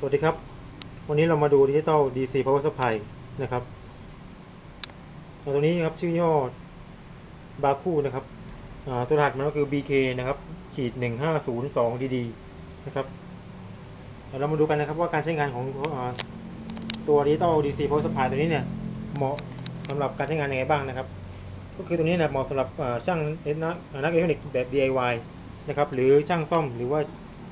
สวัสดีครับ วันนี้เรามาดูดิจิตอล DC Power Supply นะครับตัวนี้ครับชื่อย่อบาคูนะครับตัวรหัสมันก็คือ BK นะครับขีด1502 DD นะครับเดี๋ยวเรามาดูกันนะครับว่าการใช้งานของอตัวดิจิตอล DC Power Supply ตัวนี้เนี่ยเหมาะสำหรับการใช้งานยังไงบ้างนะครับ ก็คือตัวนี้นะเหมาะสำหรับช่างนักอิเล็กทรอนิกส์แบบ DIY นะครับหรือช่างซ่อมหรือว่า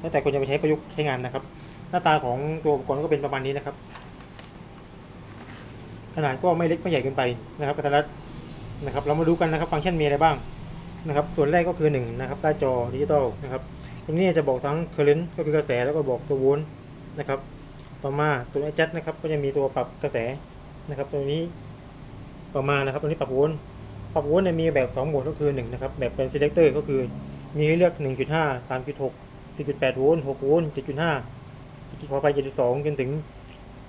แล้วแต่คนจะไปใช้ประยุกต์ใช้งานนะครับ น้าตาของตัวอุปกรณ์ก็เป็นประมาณนี้นะครับ ขนาดก็ไม่เล็กไม่ใหญ่เกินไปนะครับกระทัดรัดนะครับ เรามาดูกันนะครับฟังก์ชันมีอะไรบ้างนะครับ ส่วนแรกก็คือ1นะครับใต้จอดิจิตอลนะครับตรงนี้จะบอกทั้ง current ก็คือกระแสแล้วก็บอกตัวโวลต์นะครับ ต่อมาตัว adjust นะครับ ก็จะมีตัวปรับกระแสนะครับ ตัวนี้ต่อมานะครับตัวนี้ปรับโวลต์ปรับโวลต์เนี่ยมีแบบ2โหมดก็คือ1นะครับแบบเป็น selector ก็คือมีให้เลือก 1.5 3.6 4.8โวลต์6โวลต์7.5 ขอไป7.2จนถึง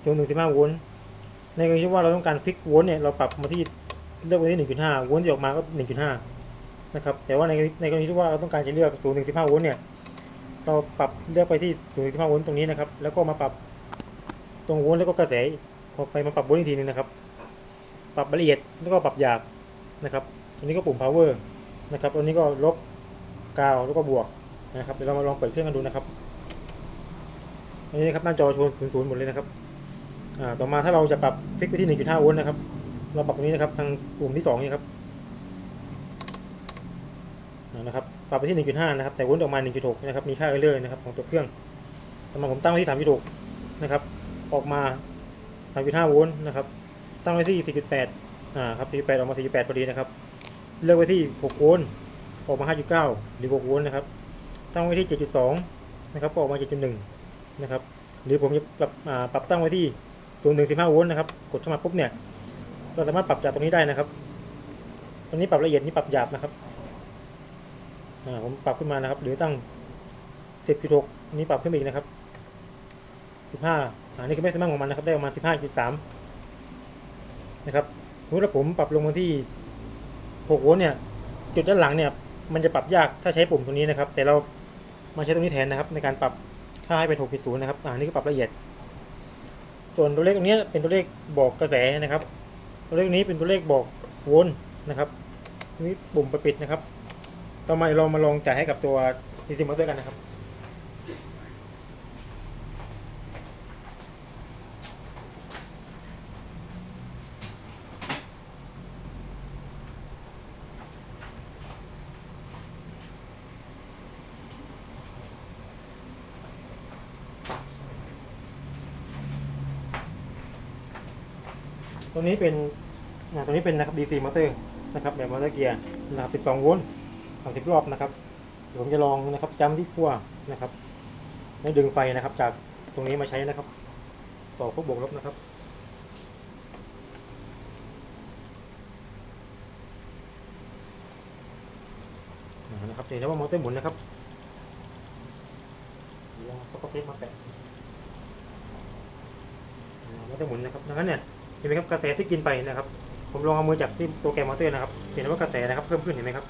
จนถึง15โวลต์ในกรณีที่ว่าเราต้องการฟิกโวลต์เนี่ยเราปรับมาที่เลือกไปที่1.5โวลต์ที่ออกมาก็1.5นะครับแต่ว่าในในกรณีที่ว่าเราต้องการจะเลือก0ถึง15โวลต์เนี่ยเราปรับเลือกไปที่0ถึง15โวลต์ตรงนี้นะครับ แล้วก็มาปรับตรงโวลต์แล้วก็กระแสพอไปมาปรับโวลต์อีกทีนึงนะครับ ปรับละเอียดแล้วก็ปรับหยาบนะครับตรงนี้ก็ปุ่ม power นะครับตรงนี้ก็ลบกาวแล้วก็บวกนะครับเดี๋ยวเรามาลองเปิดเครื่องกันดูนะครับ นนี้ครับหน้าจอโชว์ศูนย์ศูนย์หมดเลยนะครับอ่าต่อมาถ้าเราจะปรับฟิกไปที่1.5โวลต์นะครับ เราปรับตรงนี้นะครับทางปุ่มที่2นี่ครับนะครับปรับไปที่1.5นะครับแต่โวลต์ออกมา1.6นะครับมีค่าเรื่อยๆนะครับของตัวเครื่องต่อมาผมตั้งไว้ที่3.6นะครับออกมา3.5โวลต์นะครับตั้งไว้ที่4.8อ่าครับ4.8ออกมา4.8พอดีนะครับเลือกไว้ที่6โวลต์ออกมา5.9หรือ6โวลต์นะครับตั้งไว้ที่7.2นะครับก็ออกมา7.1 นะครับ หรือผมจะปรับปรับตั้งไว้ที่0ถึง15โวลต์นะครับ กดเข้ามาปุ๊บเนี่ย เราสามารถปรับจากตรงนี้ได้นะครับ ตรงนี้ปรับละเอียดนี่ปรับหยาบนะครับผมปรับขึ้นมานะครับ หรือตั้ง10.6นี่ปรับขึ้นมาอีกนะครับ15อ่านี่คือไม่สามารของมันนะครับ ได้ประมาณ15.3นะครับสมมติว่าผมปรับลงมาที่6โวลต์เนี่ย จุดด้านหลังเนี่ย มันจะปรับยากถ้าใช้ปุ่มตรงนี้นะครับ แต่เรามาใช้ตรงนี้แทนนะครับ ในการปรับ ค่าให้เป็น6.0นะครับอ่านี่ก็ปรับละเอียด ส่วนตัวเลขตรงนี้เป็นตัวเลขบอกกระแสนะครับ ตัวเลขนี้เป็นตัวเลขบอกโวลต์นะครับนี่ปุ่มปิดนะครับ ต่อมาเรามาลองจ่ายให้กับตัว DC motor กันนะครับ ตัวนี้เป็นอ่าตัวนี้เป็นนะครับ DC motor นะครับแบบมอเตอร์เกียร์นะครับ 12 โวลต์ 30 รอบนะครับเดี๋ยวผมจะลองนะครับจำที่ขั้วนะครับแล้วดึงไฟนะครับ จากตรงนี้มาใช้นะครับ ต่อพวกบวกลบนะครับนะครับจะเห็นได้ว่ามอเตอร์หมุนนะครับเดี๋ยวเอาสกอตเทปมาแปะมอเตอร์หมุนนะครับดังนั้นเนี่ย เห็นไหมครับกระแสที่กินไปนะครับ ผมลองเอามือจับที่ตัวแกมอเตอร์นะครับ เห็นว่ากระแสนะครับเพิ่มขึ้นเห็นไหมครับ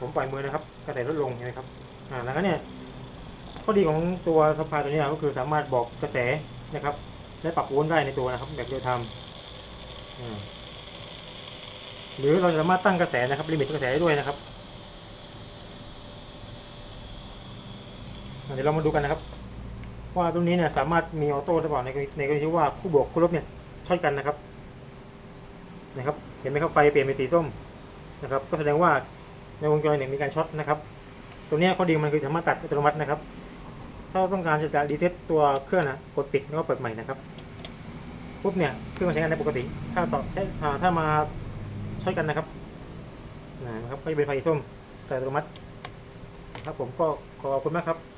ผมปล่อยมือนะครับ กระแสลดลงเห็นไหมครับอ่าแล้วก็เนี่ยข้อดีของตัวสปายตัวนี้ก็คือสามารถบอกกระแสนะครับ และปรับโวลต์ได้ในตัวนะครับ แบบเดียวทำหรือเราสามารถตั้งกระแสนะครับลิมิตกระแสได้ด้วยนะครับเดี๋ยวเรามาดูกันนะครับ ว่าตรงนี้เนี่ยสามารถมีออโต้หรือเปล่าในในกรณีที่ว่าคู่บวกคู่ลบเนี่ย ช็อตกันนะครับ นะครับ เห็นไหมครับไฟเปลี่ยนเป็นสีส้มนะครับ ก็แสดงว่าในวงจรเนี่ยมีการช็อตนะครับ ตัวนี้ข้อดีมันคือสามารถตัดอัตโนมัตินะครับ ถ้าเราต้องการจะจะรีเซ็ตตัวเครื่องนะกดปิดแล้วก็เปิดใหม่นะครับปุ๊บเนี่ยเครื่องใช้งานได้ปกติ ถ้าต่อใช้ถ้ามาช็อตกันนะครับนะครับก็จะเป็นไฟส้มตัดอัตโนมัติครับผมก็ขอบคุณมากครับ